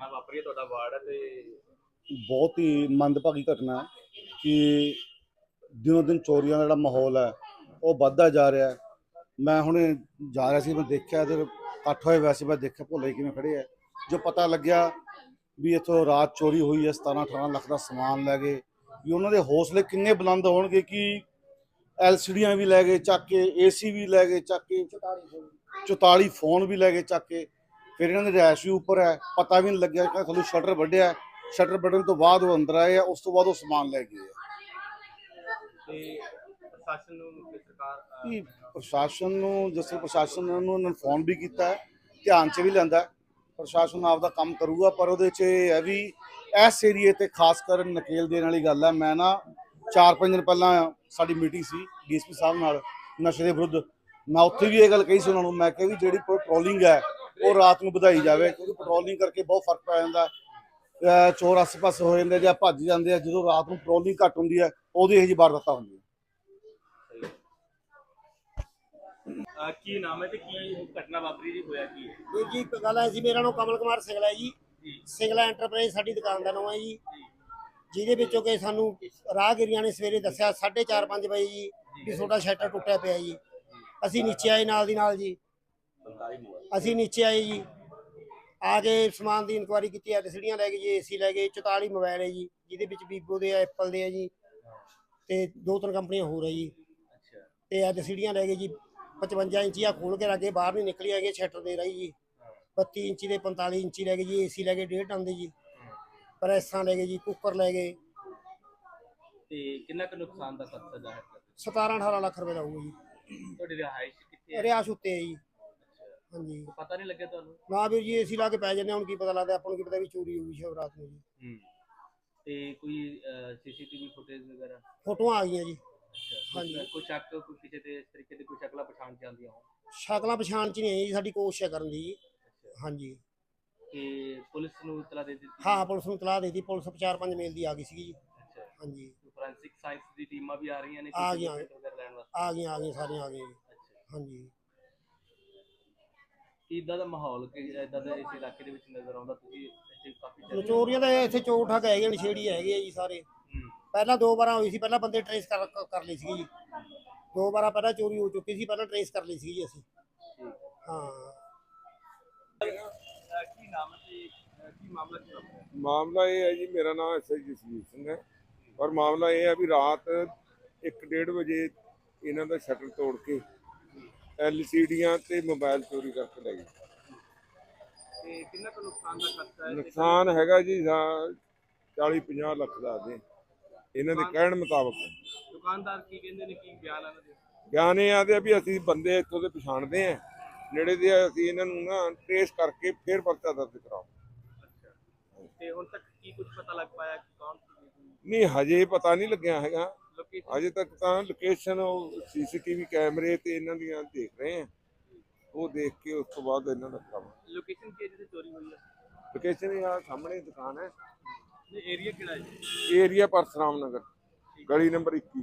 ਘਟਨਾ ਵਾਪਰੀ ਹੈ, ਤੁਹਾਡਾ ਵਾਰਡ ਹੈ ਤੇ ਬਹੁਤ ਹੀ ਮੰਦਭਾਗੀ ਘਟਨਾ ਹੈ ਕਿ ਦਿਨੋ ਦਿਨ ਚੋਰੀਆਂ ਦਾ ਜਿਹੜਾ ਮਾਹੌਲ ਹੈ, ਉਹ ਵੱਧਦਾ ਜਾ ਰਿਹਾ ਹੈ। ਮੈਂ ਹੁਣੇ ਜਾ ਰਿਹਾ ਸੀ, ਮੈਂ ਦੇਖਿਆ ਤੇ ਇਕੱਠ ਹੋਏ ਵੈਸੇ ਮੈਂ ਦੇਖਿਆ ਭੁੱਲੇ ਕਿਵੇਂ ਖੜੇ ਹੈ। ਜੋ ਪਤਾ ਲੱਗਿਆ ਵੀ ਇੱਥੋਂ ਰਾਤ ਚੋਰੀ ਹੋਈ ਹੈ 17 18 ਲੱਖ ਦਾ ਸਮਾਨ ਲੈ ਗਏ। ਵੀ ਉਹਨਾਂ ਦੇ ਹੌਸਲੇ ਕਿੰਨੇ ਬੁਲੰਦ ਹੋਣਗੇ ਕਿ ਐਲਸੀਡੀਆਂ ਵੀ ਲੈ ਗਏ, ਚੱਕ ਕੇ ਏਸੀ ਵੀ ਲੈ ਗਏ, ਚੱਕ ਕੇ 44 ਫੋਨ ਵੀ ਲੈ ਗਏ, ਚੱਕ ਕੇ। ਫਿਰ ਇਹਨਾਂ ਦੇ ਰੈਸ਼ ਵੀ ਉੱਪਰ ਹੈ ਪਤਾ ਵੀ ਨਹੀਂ ਲੱਗਿਆ ਕਿ ਤੁਹਾਨੂੰ ਸ਼ਟਰ ਵੱਢਿਆ ਸ਼ਟਰ ਵੱਢਣ ਤੋਂ ਬਾਅਦ ਉਹ ਅੰਦਰ ਆਏ ਆ ਉਸ ਤੋਂ ਬਾਅਦ ਉਹ ਸਮਾਨ ਲੈ ਗਏ ਤੇ ਪ੍ਰਸ਼ਾਸਨ ਨੂੰ ਸਰਕਾਰ ਪ੍ਰਸ਼ਾਸਨ ਨੂੰ ਜਿਸ ਪ੍ਰਸ਼ਾਸਨ ਨੂੰ ਫੋਨ ਵੀ ਕੀਤਾ ਹੈ ਧਿਆਨ 'ਚ ਵੀ ਲੈਂਦਾ। ਪ੍ਰਸ਼ਾਸਨ ਆਪਦਾ ਕੰਮ ਕਰੂਗਾ ਪਰ ਉਹਦੇ 'ਚ ਇਹ ਹੈ ਵੀ ਇਸ ਏਰੀਏ ਤੇ ਖਾਸ ਕਰ ਨਕੇਲ ਦੇਣ ਵਾਲੀ ਗੱਲ ਹੈ। ਮੈਂ ਨਾ 4-5 ਦਿਨ ਪਹਿਲਾਂ ਸਾਡੀ ਮੀਟਿੰਗ ਸੀ ਡੀਐਸਪੀ ਸਾਹਿਬ ਨਾਲ ਨਸ਼ੇ ਦੇ ਵਿਰੁੱਧ। ਮੈਂ ਉੱਥੇ ਵੀ ਇਹ ਗੱਲ ਕਹੀ ਸੀ ਉਹਨਾਂ ਨੂੰ ਮੈਂ ਕਿਹਾ ਵੀ ਜਿਹੜੀ ਪੈਟਰੋਲਿੰਗ ਹੈ ਉਹ ਰਾਤ ਨੂੰ ਵਧਾਈ ਜਾਵੇ ਕਿਉਂਕਿ ਪੈਟਰੋਲਿੰਗ ਕਰਕੇ ਬਹੁਤ ਫ਼ਰਕ ਪੈ ਜਾਂਦਾ। ਚੋਰ ਆਸ-ਪਾਸ ਹੋ ਜਾਂਦੇ ਜਾਂ ਭੱਜ ਜਾਂਦੇ ਆ ਜਦੋਂ ਰਾਤ ਨੂੰ ਪੈਟਰੋਲਿੰਗ ਘੱਟ ਹੁੰਦੀ ਹੈ ਉਹਦੀ ਇਹੋ ਜਿਹੀ ਵਾਰਦਾਤਾਂ ਹੁੰਦੀਆਂ। ਕੀ ਨਾਮ ਹੈ ਤੇ ਕੀ ਘਟਨਾ ਵਾਪਰੀ ਜੀ ਹੋਇਆ ਕੀ ਹੈ? ਜੀ ਇੱਕ ਗੱਲ ਹੈ ਜੀ ਮੇਰਾ ਨਾਮ ਕਮਲ ਕੁਮਾਰ ਸਿੰਗਲਾ ਹੈ ਜੀ। ਜੀ। ਸਿੰਗਲਾ ਐਂਟਰਪ੍ਰਾਈਜ਼ ਸਾਡੀ ਦੁਕਾਨ ਦਾ ਨਾਮ ਹੈ ਜੀ। ਜਿਹਦੇ ਵਿੱਚੋਂ ਕਿ ਸਾਨੂੰ ਰਾਹਗੀਰੀਆਂ ਨੇ ਸਵੇਰੇ ਦੱਸਿਆ 4:30 5 ਵਜੇ ਜੀ ਕਿ ਤੁਹਾਡਾ ਸ਼ਟਰ ਟੁੱਟਿਆ ਪਿਆ ਜੀ। ਅਸੀਂ ਨੀਚੇ ਆਏ ਨਾਲ ਦੀ ਨਾਲ ਜੀ। ਅਸੀਂ ਨੀਚੇ ਆਏ ਜੀ। ਆ ਕੇ ਸਮਾਨ ਦੀ ਇਨਕੁਆਇਰੀ ਕੀਤੀ ਐਲਸੀਡੀਆਂ ਲੈ ਗਏ ਜੀ ਏਸੀ ਲੈ ਗਏ 44 ਮੋਬਾਈਲ ਹੈ ਜੀ ਜਿਹਦੇ ਵਿੱਚ ਵੀਵੋ ਦੇ ਆ ਐਪਲ ਦੇ ਆ ਜੀ ਤੇ ਦੋ ਤਿੰਨ ਕੰਪਨੀਆਂ ਹੋਰ ਹੈ ਜੀ। ਤੇ ਐਲਸੀਡੀਆਂ ਲੈ ਗਏ ਜੀ 55 ਇੰਚੀ ਆ ਖੋਲ ਕੇ ਰੱਖੇ ਬਾਹਰ ਨਹੀਂ ਨਿਕਲੀ ਹੈਗੇ ਸ਼ਟਰ ਦੇ ਰਹੀ ਜੀ। 32 ਇੰਚੀ ਦੇ 45 ਇੰਚੀ ਲੈ ਗਏ ਜੀ ਏਸੀ ਲੈ ਗਏ 1.5 ਟਨ ਦੇ ਜੀ। ਪ੍ਰੈਸਾਂ ਲੈ ਗਏ ਜੀ ਕੁੱਕਰ ਲੈ ਗਏ ਤੇ ਕਿੰਨਾ ਕੁ ਨੁਕਸਾਨ ਦਾ ਖਰਚਾ ਜ਼ਾਹਿਰ ਕਰਦੇ 17 18 ਲੱਖ ਰੁਪਏ ਦਾ ਹੋਊਗਾ ਜੀ। ਤੁਹਾਡੀ ਰਿਹਾਇਸ਼ ਕਿੱਥੇ ਹੈ? ਰਿਆਸ ਉੱਤੇ ਹੈ ਜੀ। ਹਾਂਜੀ। ਤੇ ਪਤਾ ਨਹੀਂ ਲੱਗਿਆ ਤੁਹਾਨੂੰ? ਨਾ ਵੀਰ ਜੀ ਏਸੀ ਲਾ ਕੇ ਪੈ ਜਾਂਦੇ ਹਾਂ, ਹੁਣ ਕੀ ਪਤਾ ਲੱਗਦਾ ਆਪਾਂ ਨੂੰ ਕੀ ਪਤਾ ਵੀ ਚੋਰੀ ਹੋਊਗੀ ਸ਼ਾਇਦ ਰਾਤ ਨੂੰ ਜੀ। ਹੂੰ। ਤੇ ਕੋਈ ਸੀਸੀਟੀਵੀ ਫੁਟੇਜ ਵਗੈਰਾ? ਫੋਟੋਆਂ ਆ ਗਈਆਂ ਜੀ। ਅੱਛਾ ਹਾਂਜੀ। ਕੋਈ- ਕੋਈ ਸ਼ੱਕ ਕੋਈ ਕਿਸੇ ਤੇ ਇਸ ਤਰੀਕੇ ਦੀ ਕੋਈ ਸ਼ਕਲਾਂ ਪਛਾਣ ਚ ਆਉਂਦੀਆਂ ਹੋ ਸ਼ਕਲਾਂ ਪਛਾਣ ਚ ਨਹੀਂ ਆਈ ਜੀ ਸਾਡੀ ਕੋਸ਼ਿਸ਼ ਹੈ ਕਰਨ ਦੀ ਜੀ। ਹਾਂਜੀ। ਕਿ ਪੁਲਿਸ ਨੂੰ ਇਤਲਾ ਦੇ ਦਿੱਤੀ? ਹਾਂ ਪੁਲਿਸ ਨੂੰ ਤਲਾਹ ਦੇ ਦਿੱਤੀ ਪੁਲਿਸ 4-5 ਮੇਲ ਦੀ ਆ ਗਈ ਸੀਗੀ ਜੀ। ਅੱਛਾ। ਹਾਂਜੀ। ਫੋਰੈਂਸਿਕ ਸਾਇੰਸ ਦੀ ਟੀਮਾਂ ਵੀ ਆ ਰਹੀਆਂ ਨੇ ਆ CCTV ਗਈਆਂ। ਵਗੈਰਾ ਲੈਣ ਵਾਸਤੇ? ਆ ਗਈਆਂ ਆ ਗਈਆਂ ਸਾਰੀਆਂ ਆ ਗਈਆਂ। ਜੀ ਅੱਛਾ। ਹਾਂਜੀ। ਕੀ ਇਦਾਂ ਦਾ ਮਾਹੌਲ ਕਿ ਇਦਾਂ ਦਾ ਇਸ ਇਲਾਕੇ ਦੇ ਵਿੱਚ ਨਜ਼ਰ ਆਉਂਦਾ ਤੁਸੀਂ ਇੱਥੇ ਕਾਫੀ ਚਿਰ- ਚੋਰੀਆਂ ਤਾਂ ਇੱਥੇ ਚੋਰ ਠੱਗ ਹੈਗੇ ਨਸ਼ੇੜੀ ਹੈਗੇ ਆ ਜੀ ਸਾਰੇ। ਹੂੰ, ਪਹਿਲਾਂ ਦੋ ਵਾਰਾਂ ਹੋਈ ਸੀ ਪਹਿਲਾਂ ਬੰਦੇ ਟਰੇਸ ਕਰ ਕਰ ਲਈ ਸੀ ਜੀ। ਦੋ ਵਾਰਾਂ ਪਹਿਲਾਂ ਚੋਰੀ ਹੋ ਚੁੱਕੀ ਸੀ ਪਹਿਲਾਂ ਟਰੇਸ ਕਰ ਲਈ ਸੀ ਜੀ ਅਸੀਂ। ਹਾਂ। ਅਹ ਕੀ ਨਾਮ ਹੈ ਤੇ ਅਹ ਕੀ ਮਾਮਲਾ ਕੀ ਵਾਪਰਿਆ ਮਾਮਲਾ ਇਹ ਹੈ ਜੀ ਮੇਰਾ ਨਾਮ ਐਸਆਈ ਜਸਵੀਰ ਸਿੰਘ ਹੈ। ਪਰ ਮਾਮਲਾ ਇਹ ਹੈ ਵੀ ਰਾਤ 1:30 ਵਜੇ ਇਹਨਾਂ ਦਾ ਸ਼ਟਰ ਤੋੜ ਕੇ ਐਲਸੀਡੀਆਂ ਤੇ ਮੋਬਾਈਲ ਚੋਰੀ ਕਰਕੇ ਲੈ ਗਏ। ਤੇ ਕਿੰਨਾ ਕੁ ਨੁਕਸਾਨ ਦਾ ਖਰਚਾ ਹੈ? ਨੁਕਸਾਨ ਹੈਗਾ ਜੀ 40 50 ਲੱਖ ਦਾ ਦੇ ਇਹਨਾਂ ਦੇ ਕਹਿਣ ਮੁਤਾਬਕ ਦੁਕਾਨਦਾਰ ਕੀ ਕਹਿੰਦੇ ਨੇ ਕੀ ਬਿਆਨ ਇਹਨਾਂ ਦੇ ਬਿਆਨ ਇਹ ਆਦੇ ਵੀ ਅਸੀਂ ਬੰਦੇ ਇੱਥੋਂ ਦੇ ਪਛਾਣਦੇ ਆ ਨੇੜੇ ਦੇ ਅਸੀਂ ਇਹਨਾਂ ਨੂੰ ਨਾ ਟ੍ਰੇਸ ਕਰਕੇ ਫਿਰ ਪਰਚਾ ਦਰਜ ਅੱਛਾ। ਤੇ ਹੁਣ ਤੱਕ ਕੀ ਕੁਝ ਪਤਾ ਲੱਗ ਪਾਇਆ ਕਿ ਕੌਣ ਸੀ? ਨਹੀਂ ਹਜੇ ਪਤਾ ਨਹੀਂ ਲੱਗਿਆ ਹੈਗਾ। ਲੋਕੇਸ਼ਨ ਅਜੇ ਤੱਕ ਤਾਂ ਲੋਕੇਸ਼ਨ ਉਹ ਸੀਸੀਟੀਵੀ ਕੈਮਰੇ ਤੇ ਇਹਨਾਂ ਦੀਆਂ ਦੇਖ ਰਹੇ ਆ ਉਹ ਦੇਖ ਕੇ ਉਸ ਤੋਂ ਬਾਅਦ ਇਹਨਾਂ ਦਾ ਕੰਮ। ਲੋਕੇਸ਼ਨ ਕੀ ਹੈ ਜਿੱਥੇ ਚੋਰੀ ਹੋਈ ਹੈ? ਲੋਕੇਸ਼ਨ ਆ ਸਾਹਮਣੇ ਦੁਕਾਨ ਹੈ। ਇਹ ਏਰੀਆ ਕਿਹੜਾ ਹੈ? ਜੀ? ਏਰੀਆ ਪਰਸਰਾਮ ਨਗਰ। ਗਲੀ ਨੰਬਰ 21